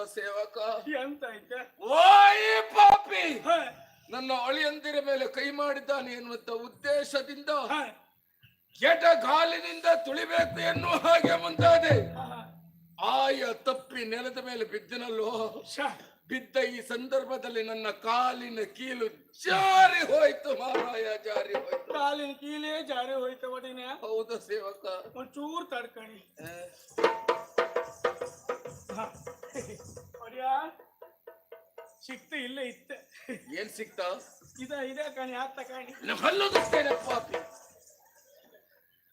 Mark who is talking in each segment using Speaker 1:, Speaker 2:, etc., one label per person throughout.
Speaker 1: ಹೌದಾ ಸೇವಕ
Speaker 2: ಎಂತ ಐತೆ.
Speaker 1: ಓಯ್ ಪಾಪಿ! ನನ್ನ ಅಳಿಯಂದಿರ ಮೇಲೆ ಕೈ ಮಾಡಿದ್ದಾನೆ ಎನ್ನುವಂತ ಉದ್ದೇಶದಿಂದ ಗಾಲಿನಿಂದ ತುಳಿಬೇಕು ಎನ್ನುವ ಹಾಗೆ ಮುಂದಾದೆ ಆಯ ತಪ್ಪಿ ನೆಲದ ಮೇಲೆ ಬಿದ್ದನಲ್ಲೋ? ಬಿದ್ದ ಈ ಸಂದರ್ಭದಲ್ಲಿ ನನ್ನ ಕಾಲಿನ ಕೀಲು ಜಾರಿ ಹೋಯ್ತು ಮಹಾರಾಯ ಜಾರಿ ಹೋಯ್ತು.
Speaker 2: ಕಾಲಿನ ಕೀಲೇ ಜಾರಿ ಹೋಯ್ತು ಒಡಿನ
Speaker 1: ಹೌದು ಸೇವಕ?
Speaker 2: ಒಂಚೂರು ತಡ್ಕಣಿ. ಸಿಕ್ತು ಇಲ್ಲೇ ಇತ್ತೆ.
Speaker 1: ಏನ್ ಸಿಕ್ತಾ?
Speaker 2: ಇದ ಇದೆ ಕಣಿ ಆತ ಕಣಿ.
Speaker 1: ಪಾಪಿ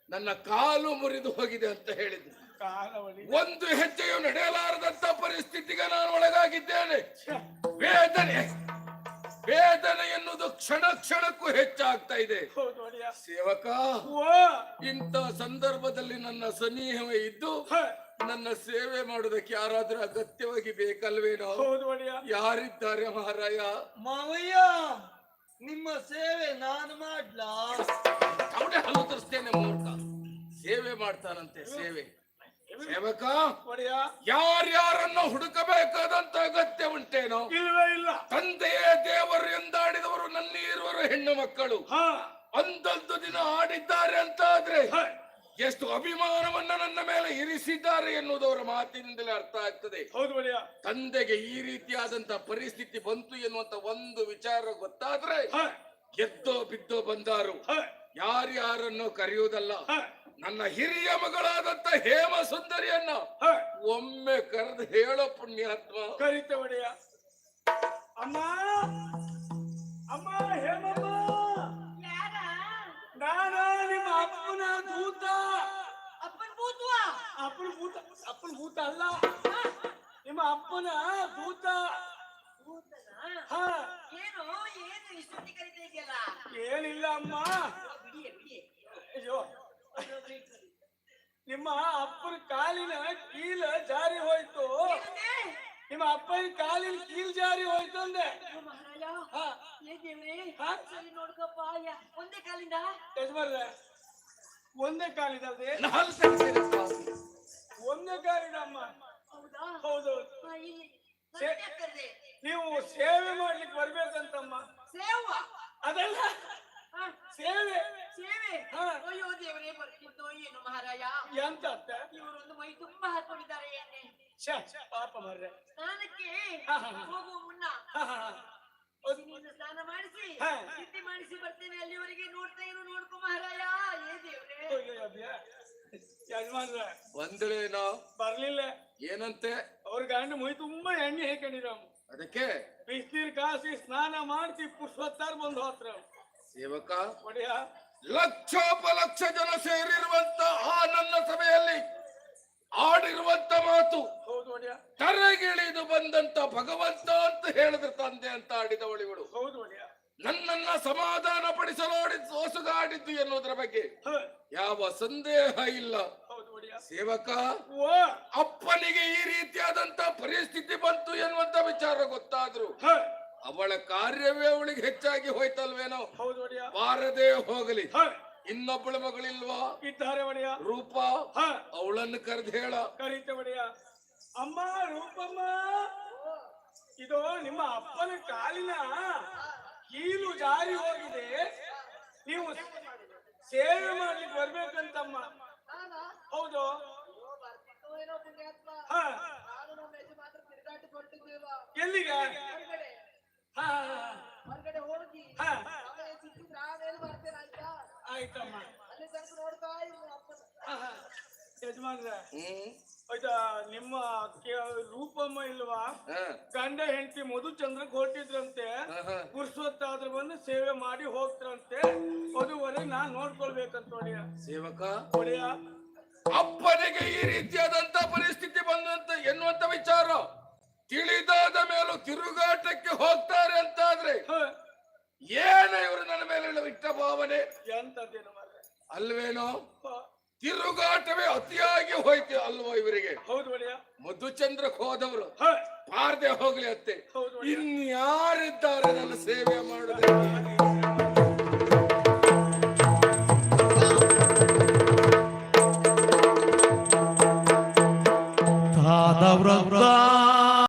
Speaker 1: ನನ್ನ ಕಾಲು ಮುರಿದು ಹೋಗಿದೆ ಅಂತ ಹೇಳಿದ್ರು
Speaker 2: ಕಾಲವಳಿ
Speaker 1: ಒಂದು ಹೆಜ್ಜೆಯು ನಡೆಯಲಾರದಂತ ಪರಿಸ್ಥಿತಿಗೆ ನಾನು ಒಳಗಾಗಿದ್ದೇನೆ. ವೇದನೆ ವೇದನೆ ಎನ್ನುವುದು ಕ್ಷಣ ಕ್ಷಣಕ್ಕೂ ಹೆಚ್ಚಾಗ್ತಾ ಇದೆ.
Speaker 2: ಹೌದು ಒಡಿಯ.
Speaker 1: ಸೇವಕ ಇಂಥ ಸಂದರ್ಭದಲ್ಲಿ ನನ್ನ ಸನಿಹವೇ ಇದ್ದು ನನ್ನ ಸೇವೆ ಮಾಡೋದಕ್ಕೆ ಯಾರಾದ್ರೂ ಅಗತ್ಯವಾಗಿ ಬೇಕಲ್ವೇನೋ
Speaker 2: ಹೌದು ಒಡಿಯ.
Speaker 1: ಯಾರಿದ್ದಾರೆ ಮಹಾರಾಯ?
Speaker 3: ಮಾವಯ್ಯ ನಿಮ್ಮ ಸೇವೆ ನಾನು ಮಾಡ್ಲಾ?
Speaker 1: ಅವನೇ ಹಲ್ಲು ತರಿಸ್ತೇನೆ ಸೇವೆ ಮಾಡ್ತಾನಂತೆ ಸೇವೆ. ಸೇವಕ
Speaker 2: ಒಡಿಯ.
Speaker 1: ಯಾರ್ಯಾರನ್ನು ಹುಡುಕಬೇಕಾದಂತ ಅಗತ್ಯ ಉಂಟೇನೋ
Speaker 2: ಇಲ್ವೇ ಇಲ್ಲ.
Speaker 1: ತಂದೆಯೇ ದೇವರು ಎಂದಾಡಿದವರು ನನ್ನೀರುವರು ಹೆಣ್ಣು ಮಕ್ಕಳು.
Speaker 2: ಹಾ.
Speaker 1: ಒಂದೊಂದು ದಿನ ಆಡಿದ್ದಾರೆ ಅಂತಾದ್ರೆ
Speaker 2: ಹ,
Speaker 1: ಎಷ್ಟು ಅಭಿಮಾನವನ್ನ ನನ್ನ ಮೇಲೆ ಇರಿಸಿದ್ದಾರೆ ಎನ್ನುವುದವರ ಮಾತಿನಿಂದಲೇ ಅರ್ಥ ಆಗ್ತದೆ.
Speaker 2: ಹೌದು
Speaker 1: ತಂದೆಗೆ ಈ ರೀತಿಯಾದಂತ ಪರಿಸ್ಥಿತಿ ಬಂತು ಎನ್ನುವಂತ ಒಂದು ವಿಚಾರ ಗೊತ್ತಾದ್ರೆ ಎದ್ದೋ ಬಿದ್ದೋ ಬಂದಾರು. ಯಾರ್ಯಾರನ್ನು ಕರೆಯುವುದಲ್ಲ. ನನ್ನ ಹಿರಿಯ ಮಗಳಾದಂತ ಹೇಮ ಸುಂದರಿಯನ್ನ ಒಮ್ಮೆ ಕರೆದು ಹೇಳೋ ಪುಣ್ಯಾತ್ಮ.
Speaker 2: ಕರಿತ ಒಡೆಯ ಅಮ್ಮ ಅಮ್ಮ ಹೇಮಮ್ಮ ನಾನ ನಿಮ್ಮ ಅಪ್ಪನ ಭೂತ
Speaker 3: ಅಪ್ಪನ್ ಭೂತ್ವಾ
Speaker 2: ಅಪ್ಪನ ಭೂತ ಅಪ್ಪನ ಭೂತ ಅಲ್ಲ. ನಿಮ್ಮ ಅಪ್ಪನ ಭೂತ. ಹ.
Speaker 3: ಏನು ಏನು ಇಷ್ಟೊತ್ತಿ ಕರಿತಾ ಇದೆಯಲ್ಲ
Speaker 2: ಏನಿಲ್ಲ ಅಮ್ಮ. ಅಯ್ಯೋ. ನಿಮ್ಮ ಅಪ್ಪನ ಕಾಲಿನ ಕೀಲ ಜಾರಿ ಹೋಯ್ತು? ನಿಮ್ಮ ಅಪ್ಪನ ಕಾಲಿನ ಕೀಲ್ ಜಾರಿ ಹೋಯ್ತು ಅಂದೆ.
Speaker 3: ಅಯ್ಯೋ ಮಹಾರಾಜ
Speaker 2: ಹ.
Speaker 3: ಏ ದೇವ್ರೇ
Speaker 2: ಹಾ?
Speaker 3: ಸರಿ ನೋಡ್ಕಪ್ಪ ಒಂದೇ ಕಾಲಿಂದ?
Speaker 2: ಯಜಮಾನ್ರೆ ಒಂದೇ ಕಾಲಿದೆ. ಒಂದೇ ಕಾರಣಮ್ಮ ಅಮ್ಮ
Speaker 3: ಹೌದಾ?
Speaker 2: ಹೌದು.
Speaker 3: ಹಾ, ಇಲ್ಲಿ
Speaker 2: ಸೇ-
Speaker 3: ಮತ್ತೆ
Speaker 2: ನೀವು ಸೇವೆ ಮಾಡ್ಲಿಕ್ಕೆ ಬರ್ಬೇಕಂತಮ್ಮ.
Speaker 3: ಸೇವ?
Speaker 2: ಅದಲ್ಲ.
Speaker 3: ಹಾ,
Speaker 2: ಸೇವೆ.
Speaker 3: ಸೇವೆ?
Speaker 2: ಹಾ.
Speaker 3: ಅಯ್ಯೋ ದೇವರೇ ಬರ್ತಿದ್ದೋ ಏನು ಮಹಾರಾಜ
Speaker 2: ಎಂತ ಅರ್ಥ?
Speaker 3: ಇವರೊಂದು ಮೈ ತುಂಬಾ ಹಾಕೊಂಡಿದ್ದಾರೆ ಎಣ್ಣೆ
Speaker 2: ಛೆ, ಪಾಪ ಮರ್ರೆ.
Speaker 3: ಸ್ನಾನಕ್ಕೆ
Speaker 2: ಹಾ, ಹಾ, ಹಾ.
Speaker 3: ಹೋಗುವ ಮುನ್ನ
Speaker 2: ಹ, ಹ, ಹ. ಒಂದ್-
Speaker 3: ನೀನು ಸ್ನಾನ ಮಾಡಿಸಿ
Speaker 2: ಹಾ.
Speaker 3: ಸಿದ್ಧಿ ಮಾಡಿಸಿ ಬರ್ತೇನೆ ಅಲ್ಲಿವರೆಗೆ ನೋಡ್ತಾ ಇರು ನೋಡ್ಕೊ ಮಹಾರಾಯ. ಏ ದೇವ್ರೆ.
Speaker 2: ಅಯ್ಯೋ. ಯಜಮಾನ್ರೆ
Speaker 1: ನಾವು
Speaker 2: ಬರ್ಲಿಲ್ಲ.
Speaker 1: ಏನಂತೆ?
Speaker 2: ಅವ್ರ ಗಂಡ ಮೈ ತುಂಬಾ ಎಣ್ಣೆ ಹಾಕೊಂಡಿರ
Speaker 1: ಅದಕ್ಕೆ?
Speaker 2: ಬಿಸಿನೀರ್ ಕಾಸಿ ಸ್ನಾನ ಮಾಡಿಸಿ ಪುಷ್ಪತ್ತಾರ ಬಂದು ಹೋತ್ರ
Speaker 1: ಸೇವಕ
Speaker 2: ಒಡೆಯ.
Speaker 1: ಲಕ್ಷೋಪಲಕ್ಷ ಜನ ಸೇರಿರುವಂತ ಆ ನನ್ನ ಸಭೆಯಲ್ಲಿ ಆಡಿರುವಂತ ಮಾತು
Speaker 2: ಹೌದು ಒಡೆಯ.
Speaker 1: ತರಗಿಳಿದು ಬಂದಂತ ಭಗವಂತ ಅಂತ ಹೇಳಿದ್ರು ತಂದೆ ಅಂತ ಆಡಿದವಳಿಗಳು
Speaker 2: ಹೌದು ಒಡೆಯ.
Speaker 1: ನನ್ನನ್ನ ಸಮಾಧಾನ ಪಡಿಸಲು ಸೋಸುಗಾಡಿದ್ದು ಎನ್ನುವುದರ ಬಗ್ಗೆ ಯಾವ ಸಂದೇಹ ಇಲ್ಲ.
Speaker 2: ಹೌದು ಒಡೆಯ.
Speaker 1: ಸೇವಕ ಅಪ್ಪನಿಗೆ ಈ ರೀತಿಯಾದಂತ ಪರಿಸ್ಥಿತಿ ಬಂತು ಎನ್ನುವಂತ ವಿಚಾರ ಗೊತ್ತಾದ್ರು. ಅವಳ ಕಾರ್ಯವೇ ಅವಳಿಗೆ ಹೆಚ್ಚಾಗಿ ಹೋಯ್ತಲ್ವೇನೋ?
Speaker 2: ಹೌದು ಒಡೆಯ.
Speaker 1: ಬಾರದೇ ಹೋಗಲಿ. ಇನ್ನೊಬ್ಬಳು ಮಗಳಿಲ್ವಾ?
Speaker 2: ಇದ್ದಾರೆ ಒಡೆಯ.
Speaker 1: ರೂಪ
Speaker 2: ಹ.
Speaker 1: ಅವಳನ್ನು ಕರೆದು ಹೇಳ.
Speaker 2: ಕರೀತೆ ಒಡೆಯ. ಅಮ್ಮ ರೂಪಮ್ಮ. ಇದು ನಿಮ್ಮ ಅಪ್ಪನ ಕಾಲಿನ ಕೀಲು ಜಾರಿ ಹೋಗಿದೆ. ನೀವು ಸೇವೆ ಮಾಡ್ಲಿಕ್ಕೆ ಬರ್ಬೇಕಂತಮ್ಮ? ಹೌದು. ಎಲ್ಲಿಗ?
Speaker 3: ಯಜಮಾನ್ರು
Speaker 2: ಆಯ್ತಮ್ಮ.
Speaker 1: ಹ್ಮ್.
Speaker 2: ಆಯ್ತಾ ನಿಮ್ಮ ರೂಪಮ್ಮ ಇಲ್ವಾ? ಗಂಡ ಹೆಂಡತಿ ಮಧು ಹೊರಟಿದ್ರಂತೆ
Speaker 1: ಕೊಟ್ಟಿದ್ರಂತೆ.
Speaker 2: ಪುರುಷೋತ್ತಾದ್ರೂ ಬಂದು ಸೇವೆ ಮಾಡಿ ಹೋಗ್ತಾರಂತೆ. ಅದುವರೆಗೆ ನಾನ್ ನೋಡ್ಕೊಳ್ಬೇಕಂತ ಒಡೆಯ.
Speaker 1: ಸೇವಕ.
Speaker 2: ಒಡೆಯ.
Speaker 1: ಅಪ್ಪನಿಗೆ ಈ ರೀತಿಯಾದಂತ ಪರಿಸ್ಥಿತಿ ಬಂದಂತ ಎನ್ನುವಂತ ವಿಚಾರ. ತಿಳಿದಾದ ಮೇಲೂ ತಿರುಗಾಟಕ್ಕೆ ಹೋಗ್ತಾರೆ ಅಂತಾದ್ರೆ
Speaker 2: ಆದ್ರೆ
Speaker 1: ಏನ ಇವರು ನನ್ನ ಮೇಲೆ ಇಟ್ಟ ಭಾವನೆ.
Speaker 2: ಎಂತದ್ದೇನು
Speaker 1: ಅಲ್ವೇನೋ? ತಿರುಗಾಟವೇ ಅತಿಯಾಗಿ ಹೋಯ್ತು ಅಲ್ವೋ ಇವರಿಗೆ
Speaker 2: ಹೌದು ಒಡೆಯ
Speaker 1: ಮಧುಚಂದ್ರಕ್ ಹೋದವರು. ಪಾರದೆ ಹೋಗ್ಲಿ ಅತ್ತೆ. ಇನ್ಯಾರಿದ್ದಾರೆ ನನ್ನ ಸೇವೆ ಮಾಡುವುದಕ್ಕೆ